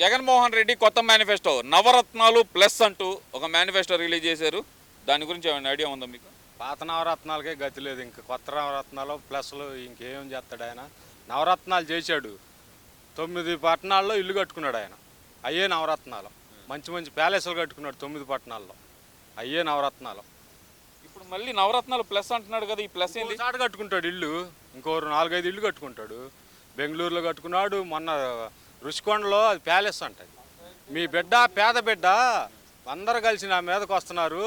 జగన్మోహన్ రెడ్డి కొత్త మేనిఫెస్టో. నవరత్నాలు ప్లస్ అంటూ ఒక మేనిఫెస్టో రిలీజ్ చేశారు. దాని గురించి ఏమైనా ఐడియా ఉందా మీకు? పాత నవరత్నాలకే గతి లేదు. ఇంక కొత్త నవరత్నాలు ప్లస్లు ఇంకేం చేస్తాడు ఆయన? నవరత్నాలు చేశాడు. తొమ్మిది పట్టణాల్లో ఇల్లు కట్టుకున్నాడు ఆయన. అయ్యే నవరత్నాలు. మంచి మంచి ప్యాలెస్లు కట్టుకున్నాడు తొమ్మిది పట్టణాల్లో. అయ్యే నవరత్నాలు. ఇప్పుడు మళ్ళీ నవరత్నాలు ప్లస్ అంటున్నాడు కదా ఈ ప్లస్ ఏంది? చాటు కట్టుకుంటాడు ఇల్లు. ఇంకో నాలుగైదు ఇల్లు కట్టుకుంటాడు. బెంగళూరులో కట్టుకున్నాడు. మొన్న రుషికొండలో అది ప్యాలెస్ అంటది మీ బిడ్డ పేద బిడ్డ అందరు కలిసి నా మీదకి వస్తున్నారు.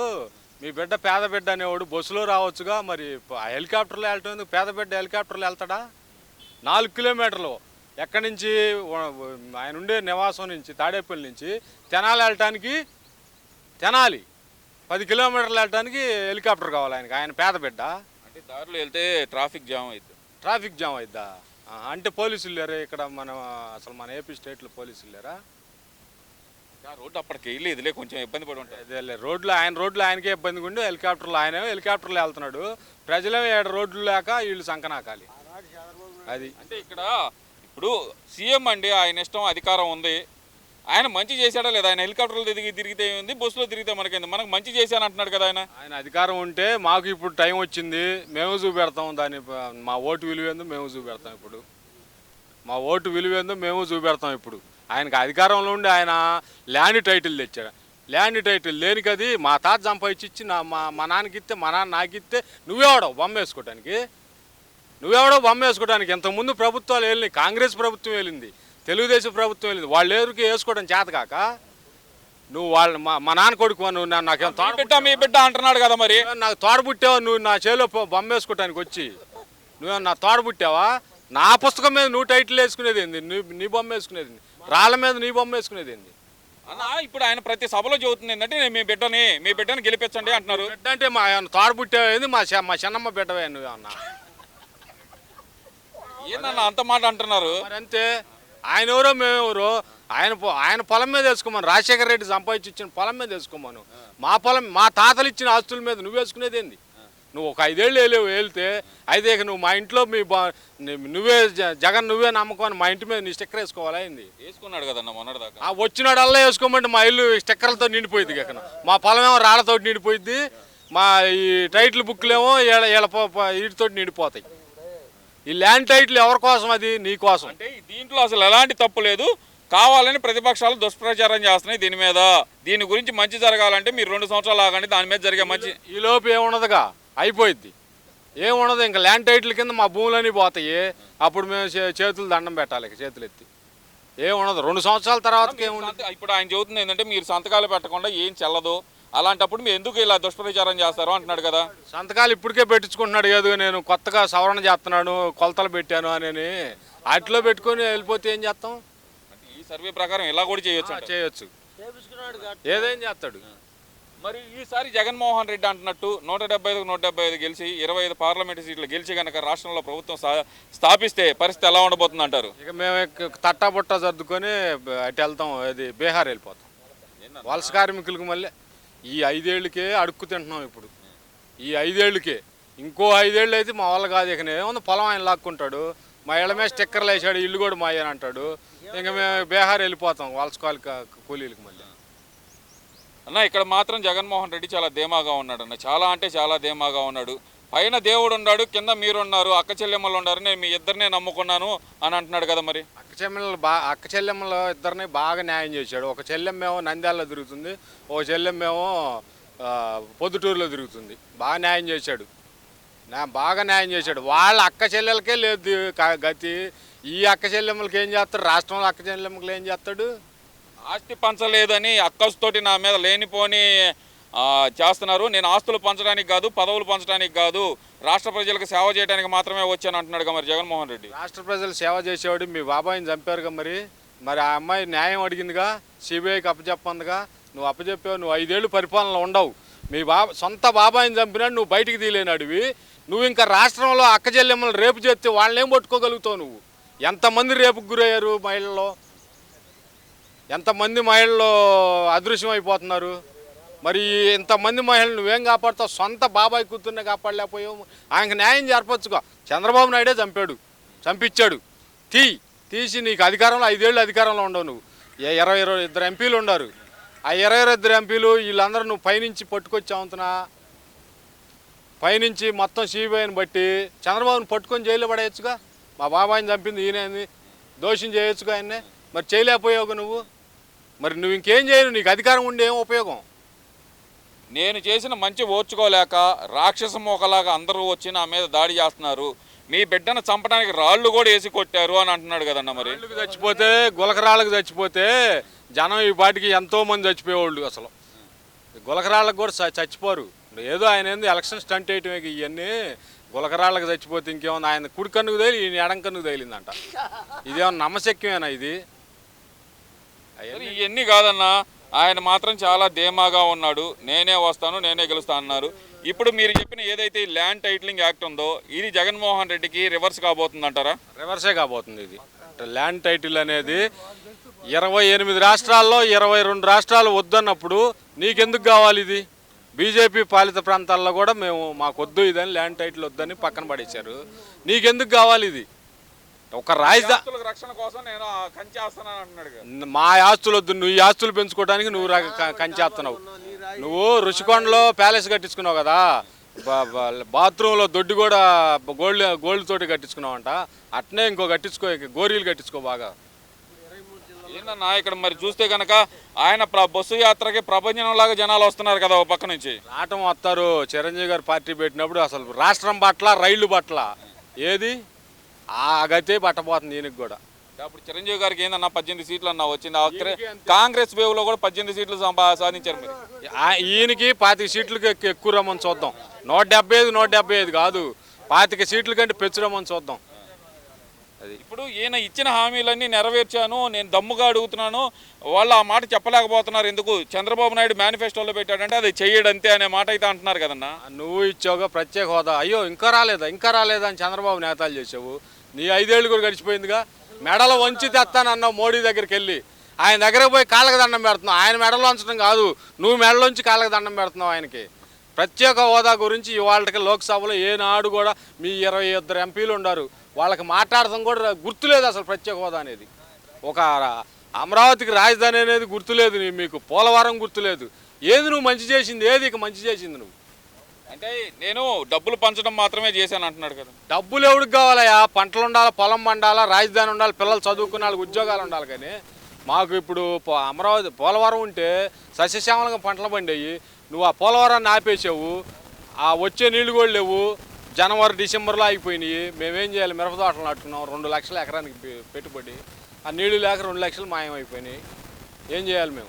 మీ బిడ్డ పేద బిడ్డ అనేవాడు బస్సులో రావచ్చుగా మరి హెలికాప్టర్లో వెళ్ళటం ఎందుకు? పేద బిడ్డ హెలికాప్టర్లో వెళ్తాడా? నాలుగు కిలోమీటర్లు. ఎక్కడి నుంచి? ఆయన ఉండే నివాసం నుంచి తాడేపల్లి నుంచి. తెనాలి వెళ్ళటానికి తెనాలి. పది కిలోమీటర్లు వెళ్ళటానికి హెలికాప్టర్ కావాలి ఆయనకి. ఆయన పేద బిడ్డ. అంటే దారిలో వెళ్తే ట్రాఫిక్ జామ్ అవుతుంది ట్రాఫిక్ జామ్ అయిద్దా ఆ, అంటే పోలీసులు లేరా ఇక్కడ మన అసలు మన ఏపీ స్టేట్లో పోలీసులు లేరా రోడ్డు అప్పటికి వెళ్ళేదిలే కొంచెం ఇబ్బంది పడి ఉంటాయి అదే రోడ్లు ఆయన రోడ్లు ఆయనకే ఇబ్బందిగా ఉండి హెలికాప్టర్లు ఆయన హెలికాప్టర్లో వెళ్తున్నాడు. ప్రజలేమో ఏడు రోడ్లు లేక వీళ్ళు సంకనాకాలి. అది. అంటే ఇక్కడ ఇప్పుడు సీఎం అండి ఆయన ఇష్టం అధికారం ఉంది. ఆయన మంచి చేశాడా లేదా? ఆయన హెలికాప్టర్లో తిరిగి తిరిగితే ఉంది బస్సులో తిరిగితే మనకైంది? మనకు మంచి చేశాను అంటున్నాడు కదా ఆయన. ఆయన అధికారం ఉంటే మాకు ఇప్పుడు టైం వచ్చింది. మేము చూపెడతాం దాని మా ఓటు విలువేందో మేము చూపెడతాం ఇప్పుడు. మా ఓటు విలువేందో మేము చూపెడతాం ఇప్పుడు. ఆయనకి అధికారంలో ఉండి ఆయన ల్యాండ్ టైటిల్ తెచ్చాడు. ల్యాండ్ టైటిల్ లేనికి అది మా తాత సంపాదించి ఇచ్చి నా మా మా నాన్నకి ఇస్తే మా నాన్న నాకు ఇస్తే నువ్వెవడవు బొమ్మ వేసుకోవడానికి నువ్వెవడో బొమ్మ వేసుకోవడానికి ఇంతకుముందు ప్రభుత్వాలు వెళ్ళినాయి. కాంగ్రెస్ ప్రభుత్వం వెళ్ళింది. తెలుగుదేశం ప్రభుత్వం వెళ్ళింది. వాళ్ళు ఎవరికి వేసుకోవడం చేత కాక నువ్వు వాళ్ళ మా మా నాన్న కొడుకు నువ్వు నాకేం తోడ బిడ్డ మీ బిడ్డ అంటున్నాడు కదా మరి. నాకు తోడబుట్టావా? నువ్వు నా చేలో పో- బొమ్మ వేసుకోవటానికి వచ్చి. నువ్వు నా తోడబుట్టావా? నా పుస్తకం మీద నువ్వు టైటిల్ వేసుకునేది ఏంది? నీ నీ బొమ్మ వేసుకునేది? రాళ్ళ మీద నీ బొమ్మ వేసుకునేది ఏంది? అన్న ఇప్పుడు ఆయన ప్రతి సభలో చెబుతుంది ఏంటంటే నేను మీ బిడ్డని మీ బిడ్డని గెలిపించండి అంటున్నారు. బిడ్డ అంటే మా ఏంది? మా చె- మా చిన్నమ్మ బిడ్డవే నువ్వు అన్న? ఏందన్న అంత మాట అంటున్నారు? మరి అంతే ఆయన ఎవరో మేము ఎవరో ఆయన ఆయన పొలం మీద వేసుకోమను. రాజశేఖర రెడ్డి సంపాదించి ఇచ్చిన పొలం మీద వేసుకోమను. మా పొలం మా తాతలు ఇచ్చిన ఆస్తుల మీద నువ్వు వేసుకునేది ఏంది? నువ్వు ఒక ఐదేళ్ళు వేలేవు వెళ్తే అయితే ఇక నువ్వు మా ఇంట్లో మీ నువ్వే జగన్ నువ్వే నమ్మకం అని మా ఇంటి మీద నీ స్టిక్కర్ వేసుకోవాలా ఏంది? వేసుకున్నాడు కదన్న మొన్నటిదాకా. వచ్చినాడల్లా వేసుకోమంటే మా ఇల్లు స్టిక్కర్లతో నిండిపోయింది ఇక మా పొలం ఏమో రాళ్ళతో నిండిపోయింది మా ఈ టైటిల్ బుక్లేమో ఏళ్ళ వీటితో నిండిపోతాయి. ఈ ల్యాండ్ టైటిల్ ఎవరి కోసం అది? నీ కోసం. అంటే దీంట్లో అసలు ఎలాంటి తప్పు లేదు. కావాలని ప్రతిపక్షాలు దుష్ప్రచారం చేస్తున్నాయి దీని మీద. దీని గురించి మంచి జరగాలంటే మీరు రెండు సంవత్సరాలు ఆగండి దాని మీద జరిగే మంచి ఈ లోపు ఏమున్నదిగా అయిపోయింది ఏమున్నది ఇంకా ల్యాండ్ టైటిల్ కింద మా భూములన్నీ పోతాయి. అప్పుడు మేము చేతులు దండం పెట్టాలి చేతులు ఎత్తి. ఏమున్నది రెండు సంవత్సరాల తర్వాత ఏముండదు? ఇప్పుడు ఆయన చెబుతుంది ఏంటంటే మీరు సంతకాలు పెట్టకుండా ఏం చెల్లదు. అలాంటప్పుడు మీరు ఎందుకు ఇలా దుష్ప్రచారం చేస్తారు అంటున్నాడు కదా. సంతకాలు ఇప్పటికే పెట్టించుకుంటున్నాడు ఏదో నేను కొత్తగా సవరణ చేస్తున్నాను కొలతలు పెట్టాను అని వాటిలో పెట్టుకొని వెళ్ళిపోతే ఏం చేస్తాం? అంటే ఈ సర్వే ప్రకారం ఇలా కూడా చేయొచ్చు. చేయొచ్చు. ఏదేం చేస్తాడు? మరి ఈసారి జగన్మోహన్ రెడ్డి అంటున్నట్టు నూట డెబ్బై ఐదుకు నూట డెబ్బై ఐదు గెలిచి ఇరవై ఐదు పార్లమెంటు సీట్లు గెలిచి కనుక రాష్ట్రంలో ప్రభుత్వం స్థా- స్థాపిస్తే పరిస్థితి ఎలా ఉండబోతుంది అంటారు ఇక మేము తట్టా బుట్ట సర్దుకొని అటు వెళ్తాం అది బీహార్ వెళ్ళిపోతాం. వలస కార్మికులకు మళ్ళీ ఈ ఐదేళ్ళకే అడుక్కు తింటున్నాం ఇప్పుడు. ఈ ఐదేళ్ళకే. ఇంకో ఐదేళ్ళు అయితే మా వాళ్ళు కాదు ఇక ఏముంది పొలం ఆయన లాక్కుంటాడు. మా ఇళ్ళ మీద స్టిక్కర్లు వేసాడు ఇల్లు కూడా మా అయ్యని అంటాడు. ఇంకా మేము బీహార్ వెళ్ళిపోతాం వలస కూలీలకు మళ్ళీ. అన్న ఇక్కడ మాత్రం జగన్మోహన్ రెడ్డి చాలా ధీమాగా ఉన్నాడు అన్న. చాలా అంటే చాలా ధీమాగా ఉన్నాడు. పైన దేవుడు ఉన్నాడు కింద మీరున్నారు అక్క చెల్లెమ్మలు ఉన్నారు నేను మీ ఇద్దరినే నమ్ముకున్నాను అని అంటున్నాడు కదా మరి? అక్క చెల్లెమ్మలు బా అక్క చెల్లెమ్మలు ఇద్దరిని బాగా న్యాయం చేశాడు. ఒక చెల్లెమ్మేమో నంద్యాలలో తిరుగుతుంది ఒక చెల్లెమ్మేమో పొద్దుటూరులో తిరుగుతుంది. బాగా న్యాయం చేశాడు. నా బాగా న్యాయం చేశాడు. వాళ్ళ అక్క చెల్లెలకే లేదు గతి. ఈ అక్క చెల్లెమ్మలకి ఏం చేస్తాడు? రాష్ట్రంలో అక్క చెల్లెమ్మలకి ఏం చేస్తాడు? ఆస్తి పంచలేదని అక్కస్తోటి నా మీద లేనిపోని చేస్తున్నారు. నేను ఆస్తులు పంచడానికి కాదు పదవులు పంచడానికి కాదు రాష్ట్ర ప్రజలకు సేవ చేయడానికి మాత్రమే వచ్చాను అంటున్నాడు మరి జగన్మోహన్ రెడ్డి. రాష్ట్ర ప్రజలు సేవ చేసేవాడు మీ బాబాయిని చంపారుగా మరి. మరి ఆ అమ్మాయి న్యాయం అడిగిందిగా సిబిఐకి అప్పచెప్పందిగా. నువ్వు అప్పచెప్పావు నువ్వు ఐదేళ్ళు పరిపాలనలో ఉండవు. మీ బాబా సొంత బాబాయిని చంపినా నువ్వు బయటికి తీలేనాడివి నువ్వు ఇంకా రాష్ట్రంలో అక్క చెల్లెమ్మలు రేపు చేస్తే వాళ్ళని ఏం పట్టుకోగలుగుతావు నువ్వు? ఎంతమంది రేపుకు గురయ్యారు మహిళల్లో? ఎంతమంది మహిళలు అదృశ్యం అయిపోతున్నారు మరి ఇంతమంది మహిళలు నువ్వేం కాపాడుతావు? సొంత బాబాయ్ కూతుర్నే కాపాడలేకపోయావు. ఆయనకు న్యాయం జరపచ్చుకో చంద్రబాబు నాయుడే చంపాడు. చంపించాడు. తీ తీసి నీకు అధికారంలో ఐదేళ్ళు అధికారంలో ఉండవు నువ్వు. ఏ ఇరవై ఇరవై ఇద్దరు ఎంపీలు ఉన్నారు ఆ ఇరవై ఇరవై ఇద్దరు ఎంపీలు వీళ్ళందరూ నువ్వు పైనుంచి పట్టుకొచ్చావుతున్నా పైనుంచి మొత్తం సిబిఐని బట్టి చంద్రబాబుని పట్టుకొని జైల్లో పడేయచ్చుగా? మా బాబాయిని చంపింది ఈయన దోషం చేయొచ్చుగా ఆయన్నే? మరి చేయలేకపోయావు నువ్వు? మరి నువ్వు ఇంకేం చేయను? నీకు అధికారం ఉండి ఏం ఉపయోగం? నేను చేసిన మంచి ఓర్చుకోలేక రాక్షస మోకలాగా అందరూ వచ్చి నా మీద దాడి చేస్తున్నారు. మీ బిడ్డను చంపడానికి రాళ్ళు కూడా వేసి కొట్టారు అని అంటున్నాడు కదన్న మరి. చచ్చిపోతే గులకరాళ్ళకు చచ్చిపోతే జనం ఈ పాటికి ఎంతో మంది చచ్చిపోయేవాళ్ళు అసలు. గులకరాళ్ళకు కూడా చచ్చిపోరు. ఏదో ఆయన ఏంది ఎలక్షన్ స్టంట్ వేయటమే ఇవన్నీ. గులకరాళ్ళకు చచ్చిపోతే ఇంకేముంది ఆయన కుడి కన్నుకు తగిలి ఈయన ఎడం కన్నుకు తగిలిందంట. ఇదేమన్నా నమ్మశక్యమేనా ఇది? ఇవన్నీ కాదన్నా. ఆయన మాత్రం చాలా ధీమాగా ఉన్నాడు. నేనే వస్తాను నేనే గెలుస్తా అన్నారు. ఇప్పుడు మీరు చెప్పిన ఏదైతే ఈ ల్యాండ్ టైటిలింగ్ యాక్ట్ ఉందో ఇది జగన్మోహన్ రెడ్డికి రివర్స్ కాబోతుందంటారా? రివర్సే కాబోతుంది ఇది. ల్యాండ్ టైటిల్ అనేది ఇరవై ఎనిమిది రాష్ట్రాల్లో ఇరవై రెండు రాష్ట్రాలు వద్దన్నప్పుడు నీకెందుకు కావాలి ఇది? బీజేపీ పాలిత ప్రాంతాల్లో కూడా మేము మాకు వద్దు ఇదని ల్యాండ్ టైటిల్ వద్దని పక్కన పడేశారు. నీకెందుకు కావాలి ఇది? ఒక రాజధాని రక్షణ కోసం నేను అంటున్నాడు. మా ఆస్తులు వద్దు నువ్వు ఈ ఆస్తులు పెంచుకోవడానికి నువ్వు కంచేస్తున్నావు నువ్వు రుషికొండలో ప్యాలెస్ కట్టించుకున్నావు కదా? బాత్రూంలో దొడ్డి కూడా గోల్డ్ గోల్డ్ తోటి కట్టించుకున్నావు అంట అట్నే ఇంకో కట్టించుకో గోరీలు కట్టించుకో బాగా. ఏందన్నా ఇక్కడ మరి చూస్తే కనుక ఆయన బస్సు యాత్రకి ప్రపంచంలాగా జనాలు వస్తున్నారు కదా ఓ పక్క నుంచి. రావటం వస్తారు. చిరంజీవి గారు పార్టీ పెట్టినప్పుడు అసలు రాష్ట్రం పట్ల రైళ్ళు పట్ల. ఏది? ఆ గతే పట్టబోతుంది ఈయనకి కూడా. అప్పుడు చిరంజీవి గారికి ఏందన్నా పద్దెనిమిది సీట్లు అన్నా వచ్చింది. కాంగ్రెస్ వేవ్లో కూడా పద్దెనిమిది సీట్లు సాధించారు మరి. ఆ- ఈయనకి పాతిక సీట్లకి ఎక్కు- ఎక్కువ రమ్మని చూద్దాం. నూట డెబ్బై ఐదు నూట డెబ్బై ఐదు కాదు. పాతిక సీట్ల కంటే పెంచురమ్మని చూద్దాం. అది. ఇప్పుడు ఈయన ఇచ్చిన హామీలన్నీ నెరవేర్చాను నేను దమ్ముగా అడుగుతున్నాను వాళ్ళు ఆ మాట చెప్పలేకపోతున్నారు ఎందుకు? చంద్రబాబు నాయుడు మేనిఫెస్టోలో పెట్టాడంటే అది చెయ్యడంతే అనే మాట అయితే అంటున్నారు కదన్నా. నువ్వు ఇచ్చావుగా ప్రత్యేక హోదా. అయ్యో ఇంకా రాలేదా? ఇంకా రాలేదా అని చంద్రబాబు నేతాలు చేసావు నీ ఐదేళ్ళు కూడా గడిచిపోయిందిగా. మెడలో వంచి తెస్తానన్నావు మోడీ దగ్గరికి వెళ్ళి. ఆయన దగ్గరకు పోయి కాళ్ళకి దండం పెడుతున్నావు. ఆయన మెడలో ఉంచడం కాదు నువ్వు మెడలోంచి కాళ్ళకి దండం పెడుతున్నావు ఆయనకి. ప్రత్యేక హోదా గురించి ఇవాళకి లోక్సభలో ఏనాడు కూడా మీ ఇరవై ఇద్దరు ఎంపీలు ఉన్నారు వాళ్ళకి మాట్లాడటం కూడా గుర్తులేదు అసలు ప్రత్యేక హోదా అనేది. ఒక అమరావతికి రాజధాని అనేది గుర్తులేదు మీకు. పోలవరం గుర్తులేదు. ఏది నువ్వు మంచి చేసింది? ఏది ఇక మంచి చేసింది నువ్వు? అంటే నేను డబ్బులు పంచడం మాత్రమే చేశాను అంటున్నాడు కదా. డబ్బులు ఎవరికి కావాలయా పంటలు ఉండాలి పొలం పండాలా రాజధాని ఉండాలి పిల్లలు చదువుకున్న వాళ్ళకి ఉద్యోగాలు ఉండాలి కానీ మాకు ఇప్పుడు పో- అమరావతి పోలవరం ఉంటే సస్యశ్యామలంగా పంటలు పండేవి నువ్వు ఆ పోలవరాన్ని ఆపేసావు. ఆ వచ్చే నీళ్ళు కూడా లేవు. జనవరి డిసెంబర్లో ఆగిపోయినాయి. మేమేం చేయాలి? మిరప తోటలు నాటుకున్నాం. రెండు లక్షల ఎకరానికి పెట్టుబడి. ఆ నీళ్ళు లేక రెండు లక్షలు మాయమైపోయినాయి. ఏం చేయాలి మేము?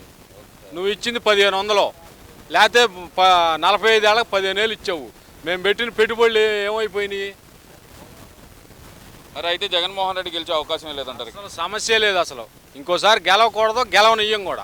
నువ్వు ఇచ్చింది పదిహేను వందలు. లేకపోతే ప నలభై ఐదు ఏళ్ళకి పదిహేను ఏళ్ళు ఇచ్చావు. మేము పెట్టిన పెట్టుబడులు ఏమైపోయినాయి? మరి అయితే జగన్మోహన్ రెడ్డి గెలిచే అవకాశమే లేదంటారు? సమస్య లేదు అసలు. ఇంకోసారి గెలవకూడదు గెలవనియ్యం కూడా.